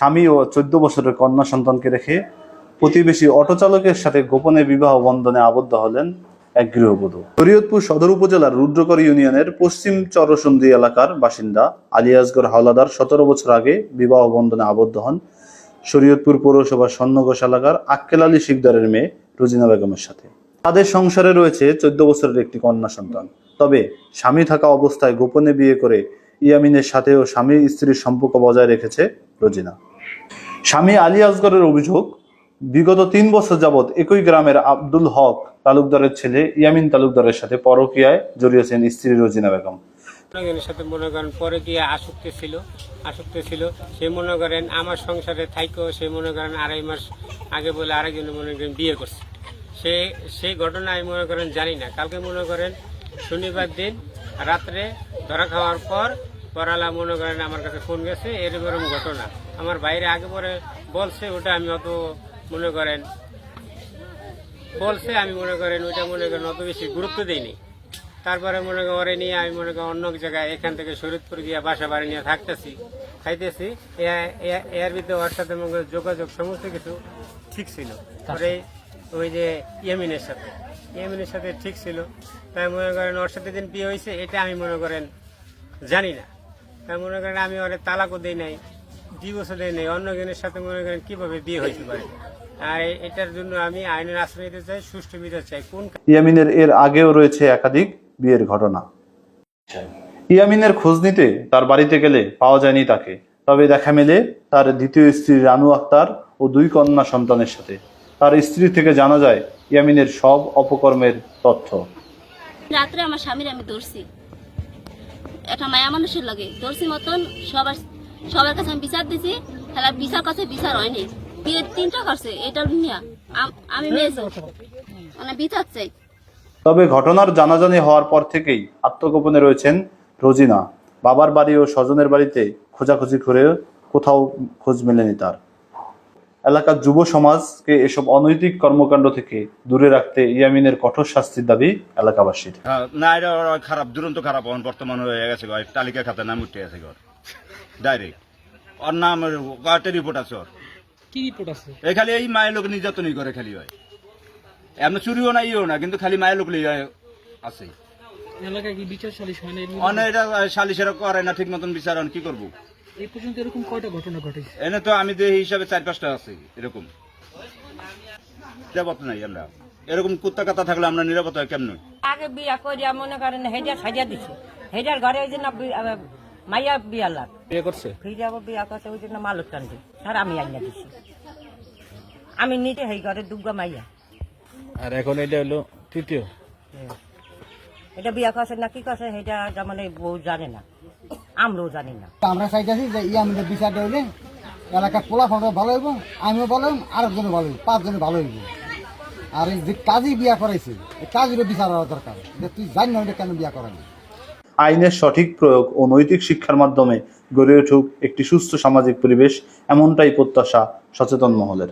স্বামী ও চোদ্দ বছরের কন্যা সন্তানকে রেখে প্রতিবেশী অটো চালকের সাথে গোপনে বিবাহ বন্ধনে আবদ্ধ হলেন এক গৃহবধূ। শরীয়তপুর সদর উপজেলার রুদ্রকর ইউনিয়নের পশ্চিম চরসন্দি এলাকার বাসিন্দা আলিয়াসগর হাওলাদার সতেরো বছর আগে বিবাহ বন্ধনে আবদ্ধ হন। শরীয়তপুর পৌরসভার স্বর্ণঘোষ এলাকার আক্কেল আলী শিকদারের মেয়ে রুজিনা বেগমের সাথে। তাদের সংসারে রয়েছে চোদ্দ বছরের একটি কন্যা সন্তান। তবে স্বামী থাকা অবস্থায় গোপনে বিয়ে করে ইয়ামিনের সাথেও স্বামী স্ত্রীর সম্পর্ক বজায় রেখেছে রোজিনা। স্বামী আলী আসগরের অভিযোগ, বিগত তিন বছর যাবৎ একই গ্রামের আব্দুল হক তালুকদারের ছেলে ইয়ামিন তালুকদারের সাথে পরকীয়ায় জড়িয়েছেন স্ত্রী রোজিনা বেগম। অনেকের সাথে মনে করেন পরে গিয়ে আসক্তি ছিল আসক্তি ছিল। সে মনে করেন আমার সংসারে থাইকেও সে মনে করেন আড়াই মাস আগে বলে আরেকজন মনে করেন বিয়ে করছে। সে সেই ঘটনা আমি মনে করেন জানি না। কালকে মনে করেন শনিবার দিন রাত্রে ধরা খাওয়ার পর পরালা মনে করেন আমার কাছে ফোন গেছে, এরকম ঘটনা। আমার বাইরে আগে পরে বলছে ওটা আমি অত মনে করেন বলছে আমি মনে করেন ওইটা মনে করেন অত বেশি গুরুত্ব দিইনি। তারপরে মনে করেন ওরে নিয়ে আমি মনে করেন অন্য জায়গায় এখান থেকে শরীরপুর গিয়ে বাসা বাড়ি নিয়ে থাকতেছি খাইতেছি এর ভিতরে ওর সাথে মনে করেন যোগাযোগ সমস্ত কিছু ঠিক ছিল। পরে ওই যে ইয়ামিনের সাথে ইয়ামিনের সাথে ঠিক ছিল। তাই মনে করেন ওর সাথে দিন বিয়ে হয়েছে এটা আমি মনে করেন জানি না। তাই মনে করেন আমি ওরে তালাকও দিই নাই। নাই। অন্য জনের সাথে মনে করেন কীভাবে বিয়ে হয়েছে পারে? আর এটার জন্য আমি আইনের আশ্রয় নিতে চাই সুষ্ঠু বিচার চাই। কোন ইয়ামিনের এর আগেও রয়েছে একাধিক বিয়ের ঘটনা। ইয়ামিনের খোঁজ নিতে তার বাড়িতে গেলে পাওয়া যায়নি তাকে। তবে দেখা মেলে তার দ্বিতীয় স্ত্রী রানু আক্তার ও দুই কন্যা সন্তানের সাথে। তার স্ত্রী থেকে জানা যায় ইয়ামিনের সব অপকর্মের তথ্য। রাত্রে আমার স্বামীর আমি ধরছি একটা মায়া মানুষের লাগে। ধরছি মতন সবার সবার কাছে আমি বিচার দিছি তাহলে বিচার কাছে বিচার হয়নি। বিয়ে তিনটা করছে এটা নিয়ে আম- আমি মেয়ে মানে বিচার চাই। তবে ঘটনার জানাজানি হওয়ার পর থেকেই আত্মগোপনে রয়েছেন রোজিনা। বাবার বাড়ি ও স্বজনের বাড়িতে খোঁজাখুঁজি করে কোথাও খোঁজ মেলেনি তার। এলাকার যুব সমাজকে এসব অনৈতিক কর্মকাণ্ড থেকে দূরে রাখতে ইয়ামিনের কঠোর শাস্তির দাবি এলাকাবাসীর। হ্যাঁ, না এটা খারাপ দুরন্ত খারাপ বর্তমান হয়ে গেছে তালিকা খাতে নাম উঠে গেছে ঘর। ডাইরেক্ট ওর নাম কয়েকটা রিপোর্ট আছে ওর। কি রিপোর্ট আছে? এই খালি এই মায়ের লোক নির্যাতনই করে খালি হয় এমন চুরিও না ইও না কিন্তু খালি মায়ের লোক লিয়ে আছে। এলাকায় কি বিচার সালিশ হয় না? অনেক এটা সালিশেরা করে না ঠিক মতন বিচার কি করব? এই পর্যন্ত এরকম কয়টা ঘটনা ঘটেছে? এনে তো আমি এই হিসাবে চার পাঁচটা আছে এরকম। নিরাপত্তা নাই আমরা। এরকম কুত্তা কাতা থাকলে আমরা নিরাপত্তা কেমন? আগে বিয়া করিয়া মনে করেন হেজার সাজা দিছে। হেজার ঘরে ওই জন্য মাইয়া বিয়া লাগ বিয়ে করছে? ফিরে আবার বিয়া করছে ওই জন্য মালুক টানছে। স্যার আমি আইনা দিছি। আমি নিজে হেই ঘরে দুর্গা মাইয়া। আর এখন এটা হলো তৃতীয়। এটা বিয়া করছে না কি করছে সেটা এই বউ জানে না। আমরাও জানি না। আমরা চাইতেছি যে ই আমাদের বিচারটা হইলে এলাকার পোলা ফোনটা ভালো হইব আমিও ভালো হইব আরেকজনে ভালো হইব পাঁচজনে ভালো হইব। আর এই যে কাজী বিয়া করাইছে এই কাজেরও বিচার হওয়া দরকার। যে তুই জানি না কেন বিয়া করালি আইনের সঠিক প্রয়োগ ও নৈতিক শিক্ষার মাধ্যমে গড়ে উঠুক একটি সুস্থ সামাজিক পরিবেশ, এমনটাই প্রত্যাশা সচেতন মহলের।